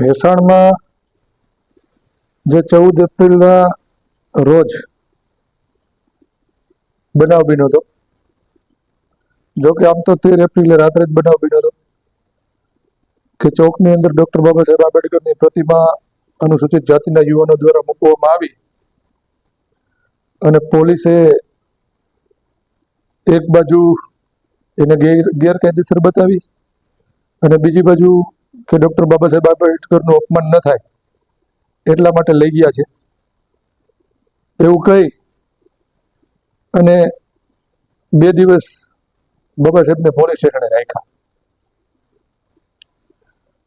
ભેસાણમાં જે ચૌદ એપ્રિલના રોજ બનાવ બન્યો હતો. જો કે આમ તો તેર એપ્રિલે રાત્રે જ બનાવ બન્યો હતો. કે ચોકની અંદર ડૉક્ટર બાબા સાહેબ આંબેડકરની પ્રતિમા અનુસૂચિત જાતિના યુવાનો દ્વારા મૂકવામાં આવી અને પોલીસે એક બાજુ એને ગેર ગેરકાયદેસર બતાવી અને બીજી બાજુ કે ડોક્ટર બાબા સાહેબ આંબેડકરનું અપમાન ન થાય, એટલા માટે લઈ ગયા છે. એવું કહી અને બે દિવસ બાબા સાહેબને પોલીસ સ્ટેશને રાખ્યા.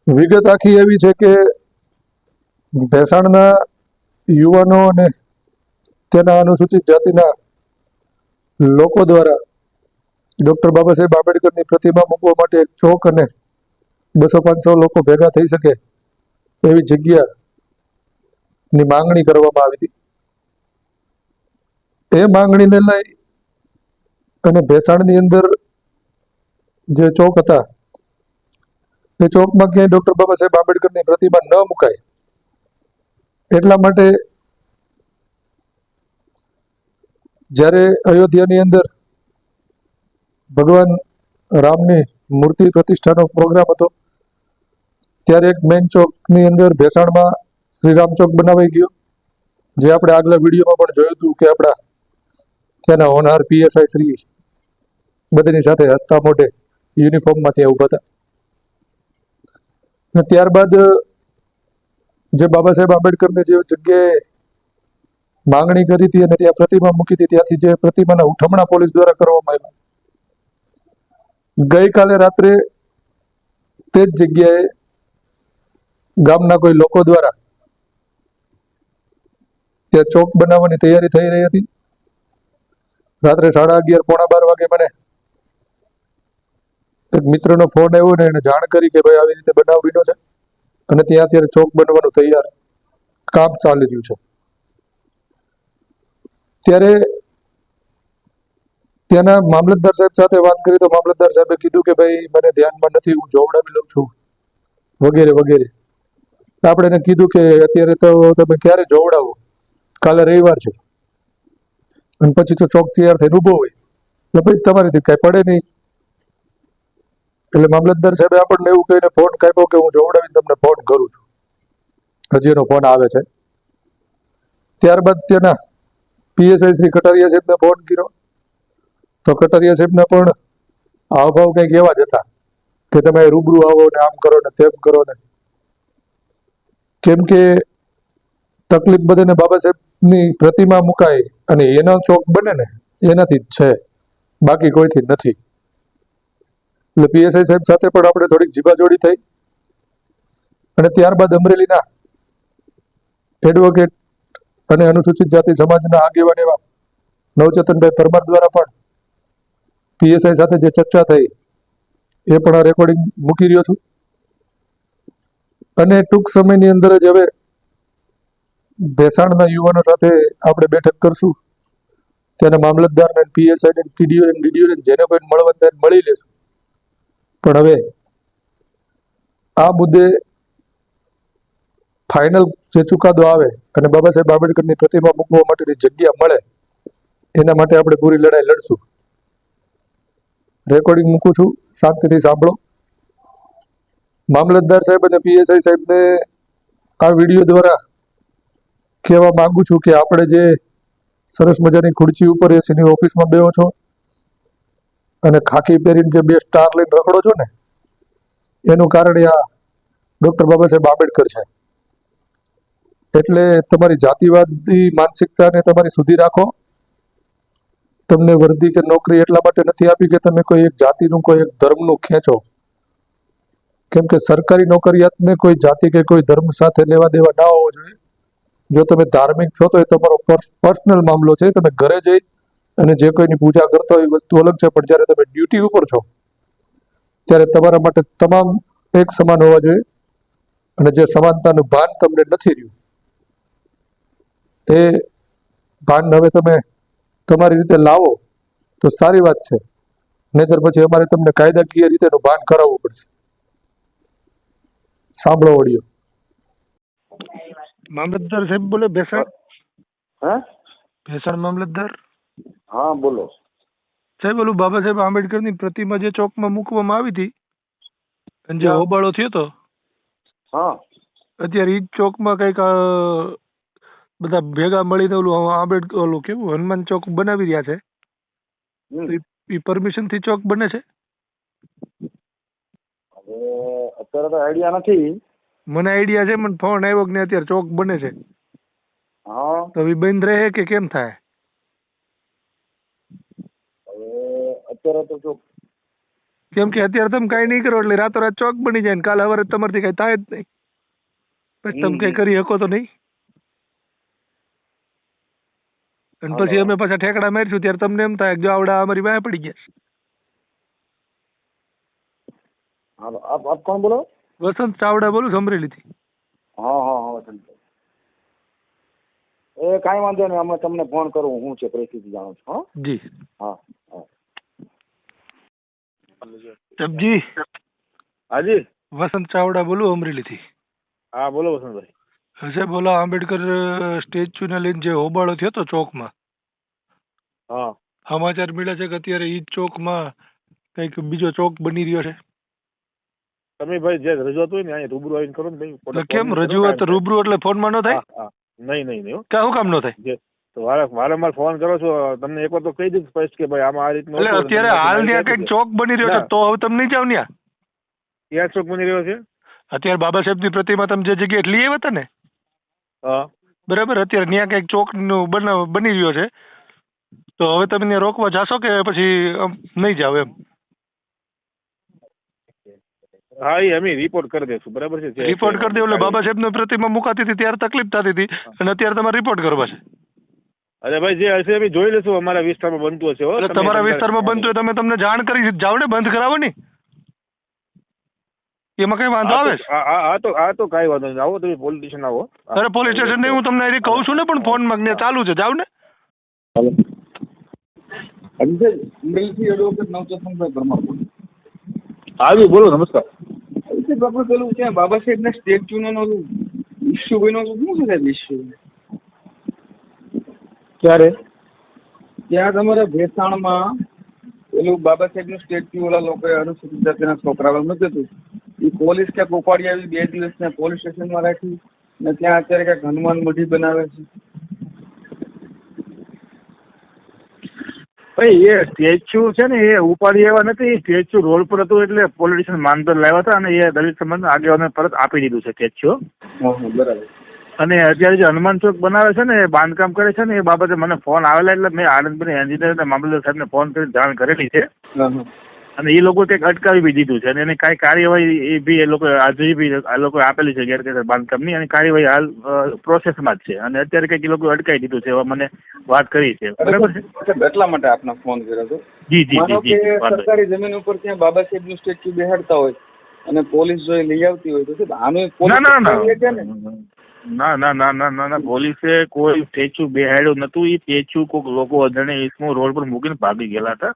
વિગત આખી એવી છે કે ભેસાણના યુવાનો અને તેના અનુસૂચિત જાતિના લોકો દ્વારા ડોક્ટર બાબા સાહેબ આંબેડકરની પ્રતિમા મૂકવા માટે ચોક અને બસો પાંચસો લોકો ભેગા થઈ શકે એવી જગ્યાની માંગણી કરવામાં આવી હતી. એ માંગણીને લઈ અને ભેસાણની અંદર જે ચોક હતા, એ ચોકમાં ક્યાંય ડોક્ટર બાબા સાહેબ આંબેડકરની પ્રતિમા ન મુકાય. એટલા માટે જ્યારે અયોધ્યાની અંદર ભગવાન રામની મૂર્તિ પ્રતિષ્ઠાનો પ્રોગ્રામ હતો ત્યારે એક મેન ચોકની અંદર ભેસાણમાં શ્રીરામ ચોક બનાવાઈ ગયો. જે આપણે આગલા વિડીયોમાં પણ જોયું હતું કે આપણા ત્યાંના હોનહાર પીએસઆઈ શ્રી બધાની સાથે હસતા મોઢે યુનિફોર્મમાં ત્યાં ઊભા હતા. અને ત્યારબાદ, જે બાબા સાહેબ આંબેડકરને જે જગ્યાએ માંગણી કરી હતી અને ત્યાં પ્રતિમા મૂકી હતી, ત્યાંથી જે પ્રતિમાના ઉઠમણા પોલીસ દ્વારા કરવામાં આવ્યા. ગઈકાલે રાત્રે તે જ જગ્યાએ ગામના કોઈ લોકો દ્વારા ત્યાં ચોક બનાવવાની તૈયારી થઈ રહી હતી. રાત્રે સાડા અગિયાર, પોણા બાર વાગે મને એક મિત્રનો ફોન આવ્યો ને એને જાણ કરી કે ભાઈ આવી રીતે બનાવ છે. અને ત્યાં અત્યારે ચોક બનવાનું તૈયાર કામ ચાલી રહ્યું છે. ત્યારે ત્યાંના મામલતદાર સાહેબ સાથે વાત કરી તો મામલતદાર સાહેબે કીધું કે ભાઈ મને ધ્યાનમાં નથી, હું જોવડાવી લઉં છું. વગેરે વગેરે. આપણે એને કીધું કે અત્યારે તો તમે ક્યારે જોવડાવો? કાલે રવિવાર છે. અને પછી તો ચોક તૈયાર થઈને ઊભો હોય. એટલે ભાઈ તમારીથી કાંઈ પડે નહીં. એટલે મામલતદાર સાહેબે આપણને એવું કહીને ફોન કાપ્યો કે હું જોવડાવીને તમને ફોન કરું છું. હજી એનો ફોન આવે છે. ત્યારબાદ તેના પીએસઆઈ શ્રી કટારિયા સાહેબને ફોન કર્યો. તો કટારિયા સાહેબને પણ હાવભાવ કંઈક એવા જ હતા કે તમે રૂબરૂ આવો ને આમ કરો ને તેમ કરો ને. કેમ કે તકલીફ બધાને બાબા સાહેબની પ્રતિમા મુકાય અને એનો ચોક બને ને, એનાથી જ છે. બાકી કોઈથી નથી. એટલે પીએસઆઈ સાહેબ સાથે પણ આપણે થોડીક જીબાજોડી થઈ. અને ત્યારબાદ અમરેલીના એડવોકેટ અને અનુસૂચિત જાતિ સમાજના આગેવાન એવા નવચેતનભાઈ પરમાર દ્વારા પણ પીએસઆઈ સાથે જે ચર્ચા થઈ, એ પણ આ રેકોર્ડિંગ મૂકી રહ્યો છું. અને ટૂંક સમયની અંદર જ હવે ભેસાણના યુવાનો સાથે આપણે બેઠક કરશું. ત્યાંના મામલતદારને પીએસઆઈને ટીડીઓ ને જેને કોઈ મળવા મળી લેશું. પણ હવે આ મુદ્દે ફાઇનલ જે ચુકાદો આવે અને બાબા સાહેબ આંબેડકરની પ્રતિમા મૂકવા માટેની જગ્યા મળે, એના માટે આપણે પૂરી લડાઈ લડશું. રેકોર્ડિંગ મૂકું છું, શાંતિથી સાંભળો. મામલતદાર સાહેબ અને પીએસઆઈ સાહેબને આ વીડિયો દ્વારા કહેવા માંગુ છું કે આપણે જે સરસ મજાની ખુરચી ઉપર એસીની ઓફિસમાં બેહો છો અને ખાકી પહેરીને જે બે સ્ટાર લઈને રખડો છો ને, એનું કારણ આ ડૉક્ટર બાબા સાહેબ આંબેડકર છે. એટલે તમારી જાતિવાદી માનસિકતાને તમારી સુધી રાખો. તમને વર્દી કે નોકરી એટલા માટે નથી આપી કે તમે કોઈ એક જાતિનું, કોઈ એક ધર્મનું ખેંચો. કેમ કે સરકારી નોકરિયાતને કોઈ જાતિ કે કોઈ ધર્મ સાથે લેવા દેવા ના હોવો જોઈએ. જો તમે ધાર્મિક છો તો એ તમારો પર્સનલ મામલો છે. તમે ઘરે જઈ અને જે કોઈની પૂજા કરતા હોય એ વસ્તુ અલગ છે. પણ જ્યારે તમે ડ્યુટી ઉપર છો, ત્યારે તમારા માટે તમામ એક સમાન હોવા જોઈએ અને જે સમાનતાનું ભાન તમને નથી રહ્યું તે ભાન હવે તમે તમારી રીતે લાવો તો સારી વાત છે. નહીતર પછી અમારે તમને કાયદાકીય રીતેનું ભાન કરાવવું પડશે. સાંભળો ઓડિયો મામલતદાર સાહેબ બોલે ભેસાણ? હા? ભેસાણ મામલતદાર? હા બોલો. સાહેબ ઓલું બાબા સાહેબ આંબેડકરની પ્રતિમા જે ચોકમાં મૂકવામાં આવી હતી અને જે હોબાળો થયો હતો હા. અત્યારે ઈ ચોકમાં કંઈક બધા ભેગા મળીને ઓલું આંબેડકર ઓલું કેવું હનુમાન ચોક બનાવી રહ્યા છે. એ પરમિશનથી ચોક બને છે? હવે અત્યારે તો આઈડિયા નથી. મને આઈડિયા છે મને ફોન આવ્યો કે અત્યારે ચોક બને છે. હા. તો એ બંધ રહે કે કેમ થાય? હવે અત્યારે તો ચોક કેમ કે અત્યારે તમે કાંઈ નહીં કરો એટલે રાતોરાત ચોક બની જાય ને કાલ સવારે તમારથી કાંઈ થાય જ નહીં. પછી તમે કઈ કંઈ કરી શકો તો નહીં. અને પછી અમે પાછા ઠેકડા મારીશું ત્યારે તમને એમ થાય કે જો આવડા અમારી વાયા પડી ગયા હાલો આપ આપ કોણ બોલો? વસંત ચાવડા બોલું છું અમરેલીથી હા હા હા વસંત એ કાંઈ વાંધો નહીં અમે તમને ફોન કરું હું છે પરિસ્થિતિ જાણું છું હા? જી. હા હા. સબજી હાજી? વસંત ચાવડા બોલું અમરેલીથી. હા બોલો વસંતભાઈ. હશે બોલા આંબેડકર સ્ટેચ્યુને લઈને જે હોબાળો થયો હતો ચોકમાં. હા. સમાચાર મળ્યા છે કે અત્યારે ઈ ચોકમાં કંઈક બીજો ચોક બની રહ્યો છે. તમે ભાઈ જે રજૂઆત હોય ને અહીંયા રૂબરૂ આવીને કરો ને ભાઈ કેમ રજૂઆત રૂબરૂ એટલે ફોનમાં ન થાય. નહીં નહીં નહીં કે શું કામ ન થાય? તો વારંવાર ફોન કરો છો તમને એકવાર તો કહી દીધું સ્પષ્ટ કે ભાઈ આમાં આ રીતનું એટલે અત્યારે હાલ ત્યાં કંઈક ચોક બની રહ્યો છે તો હવે તમે નહીં જાવ ત્યાં ક્યાં ચોક બની રહ્યો છે? અત્યારે બાબા સાહેબની પ્રતિમા તમે જે જગ્યાએ લઈ આવ્યા હતા ને? બરાબર અત્યારે ત્યાં કંઈક ચોકનું બની રહ્યો છે. તો હવે તમે ત્યાં રોકવા જાશો કે પછી નહીં જાવ એમ? હા એ અમે રિપોર્ટ કરી દઈશું બરાબર છે? જે- રિપોર્ટ કરી દેવું એટલે બાબા સાહેબની પ્રતિમા મુકાતી હતી ત્યારે તકલીફ થતી હતી. અને અત્યારે તમારે રિપોર્ટ કરવા છે. અરે ભાઈ જે હશે અમે જોઈ લઈશું અમારા વિસ્તારમાં બનતું હશે હો. એટલે તમારા વિસ્તારમાં બનતું હોય તમે તમને જાણ કરી જાવ ને બંધ કરાવો ને. એમાં કઈ વાંધો આવે? આ તો- આ- તો કઈ વાંધો નહીં. આવો તમે પોલિટિશિયન આવો. અરે પોલીસ સ્ટેશન નહીં હું તમને અહીં કહું છું ને પણ ફોનમાં માં ચાલુ છે. જાવ ને. અમરેલીથી એડવોકેટ નવચેતનભાઈ પરમાર બોલું. આવી બોલો નમસ્કાર. સાહેબ આપણે પેલું ત્યાં બાબા સાહેબના સ્ટેચ્યુનો ઓલું ઇસ્યુ બન્યો શું છે સાહેબ ઇસ્યુ ક્યારે? ત્યાં તમારા ભેસાણમાં પેલું બાબા સાહેબનું સ્ટેચ્યુ ઓલા લોકોએ અનુસૂચિત જાતિના છોકરાઓ મૂક્યું હતું. એ પોલીસ ક્યાંક ઉપાડી આવી બે દિવસ ત્યાં પોલીસ સ્ટેશનમાં રાખી ને ત્યાં અત્યારે ક્યાંક હનુમાન મઢી બનાવે છે. ભાઈ એ સ્ટેચ્યુ છે ને એ ઉપાડી એવા નથી. સ્ટેચ્યુ રોડ પર હતું એટલે પોલિટિશિયન માનભર લાવ્યા હતા અને એ દલિત સમાજના આગેવાને પરત આપી દીધું છે સ્ટેચ્યુ બરાબર. અને અત્યારે જે હનુમાન ચોક બનાવે છે ને એ બાંધકામ કરે છે ને એ બાબતે મને ફોન આવેલા એટલે મેં આનંદભાઈ એન્જિનિયર અને મામલતદાર સાહેબને ફોન કરી જાણ કરેલી છે. અને એ લોકો કંઈક અટકાવી બી દીધું છે. અને એની કાંઈ કાર્યવાહી એ બી એ લોકો આજે બી આ લોકો આપેલી છે ગેરકાયદેસર બાંધકામની અને કાર્યવાહી હાલ પ્રોસેસમાં જ છે. અને અત્યારે કંઈક એ લોકો અટકાવી દીધું છે એવા મને વાત કરી છે. બરાબર છે? એટલા માટે આપનો ફોન કર્યો હતો. જી જી જી સરકારી જમીન ઉપર ત્યાં બાબા સાહેબનું સ્ટેચ્યુ બેહાડતા હોય અને પોલીસ જો લઈ આવતી હોય તો આનું ના ના ને? ના ના ના ના ના ના પોલીસે કોઈ સ્ટેચ્યુ બેહાડ્યું નતું એ સ્ટેચ્યુ કોઈક લોકો અજાણે ઈસમો રોડ પર મૂકીને ભાગી ગયેલા હતા.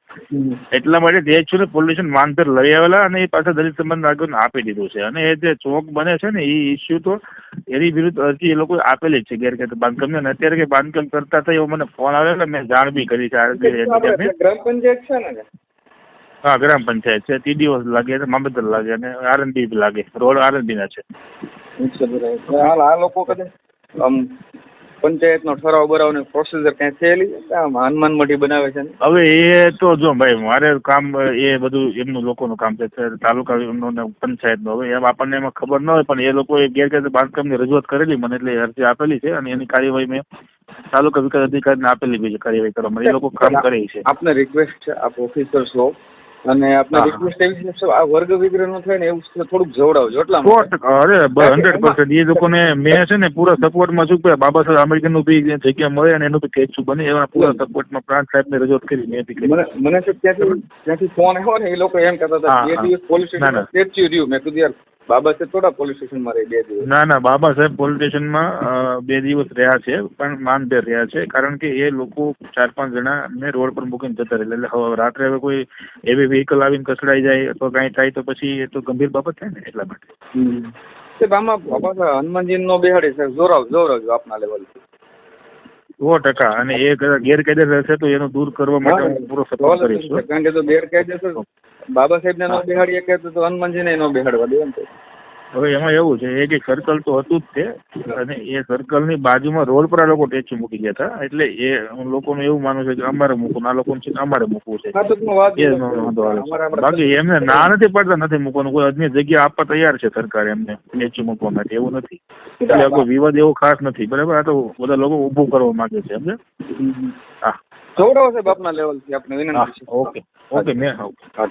એટલા માટે સ્ટેચ્યુ ને પોલ્યુશન માનતર લઈ આવેલા અને એ પાછા દલિત સંબંધ આગળ આપી દીધું છે. અને એ જે ચોક બને છે ને એ ઇસ્યુ તો એની વિરુદ્ધ અરજી એ લોકો આપેલી જ છે ગેરકાયદે બાંધકામની. અને અત્યારે કે બાંધકામ કરતા હતા એવો મને ફોન આવ્યો એટલે મેં જાણ બી કરી છે. ગ્રામ પંચાયત છે ને? હા ગ્રામ પંચાયત છે. ટીડીઓ લાગે છે મામલતદાર લાગે અને આરએનબી લાગે. રોડ આરએનબી ના છે. હાલ આ લોકો કદાચ આમ પંચાયતનો ઠરાવ બરાવની પ્રોસીજર ક્યાંય થયેલી? આમ હનુમાન મઢી બનાવે છે હવે એ તો જો ભાઈ મારે કામ એ બધું એમનું લોકોનું કામ છે. તાલુકા એમનું ને પંચાયતનું. હવે એમ આપણને એમાં ખબર ન હોય પણ એ લોકોએ ગેરકાયદે બાંધકામની રજૂઆત કરેલી. મને એટલે અરજી આપેલી છે અને એની કાર્યવાહી મેં તાલુકા વિકાસ અધિકારીને આપેલી બીજી કાર્યવાહી કરવા માટે એ લોકો કામ કરે છે. આપને રિક્વેસ્ટ છે આપ ઓફિસર છો અને આપને રિક્વેસ્ટ એવી છે આ વર્ગ વિગ્રહ નો થાય ને એવું થોડુંક જવડાવજો એટલા સો ટકા અરે હંડ્રેડ પર્સન્ટ એ લોકોને મેં છે ને પૂરા સપોર્ટમાં છું કે બાબા સાહેબ આંબેડકરનું બી જગ્યા મળે અને એનું બી કેસ બને એવા પૂરા સપોર્ટમાં પ્રાંત સાહેબને રજૂઆત કરી મેં બી મને મને ત્યાંથી ત્યાંથી ફોન આવ્યો ને એ લોકો એમ કહેતા હતા બે દિવસ પોલીસ. સ્ટેશન રહ્યું મેં કીધું યાર બાબા સાહેબ થોડા પોલીસ સ્ટેશનમાં રહી બે દિવસ. ના ના બાબા સાહેબ પોલીસ સ્ટેશનમાં બે દિવસ રહ્યા છે પણ માનભેર રહ્યા છે કારણ કે એ લોકો ચાર પાંચ જણા ને રોડ પર મૂકીને જતા રહેલા. એટલે હવે રાત્રે હવે કોઈ એવી વ્હીકલ આવીને કસડાઈ જાય અથવા કાંઈ થાય તો પછી એ તો ગંભીર બાબત થાય ને એટલા માટે. સાહેબ આમાં બાબા હનુમાનજી નો બેહાડી સાહેબ જોરાવ જોરાવજો આપના લેવલ સો ટકા. અને એ ગેરકાયદેસર હશે તો એનો દૂર કરવા માટે હું પૂરો સપોર્ટ કરીશ કારણ કે જો ગેરકાયદેસર બાબા સાહેબ ને બેહાડીએ કે તો હનુમાનજી ને બેહાડવા દે એમ. હવે એમાં એવું છે એક એક સર્કલ તો હતું જ તે અને એ સર્કલની બાજુમાં રોડ પર આ લોકો ટેચી મૂકી ગયા હતા એટલે એ લોકોનું એવું માનવું છે કે અમારે મૂકવું આ લોકોનું છે અમારે મૂકવું છે. બાકી એમને ના નથી પડતા નથી મૂકવાનું. કોઈ અન્ય જગ્યા આપવા તૈયાર છે સરકાર એમને ટેચી મૂકવા માટે એવું નથી. એટલે કોઈ વિવાદ એવો ખાસ નથી બરાબર? આ તો બધા લોકો ઊભું કરવા માંગે છે સમજે હા. જોડાવશે બાપના લેવલથી આપણે વિનંતી ઓકે. ઓકે મેં હા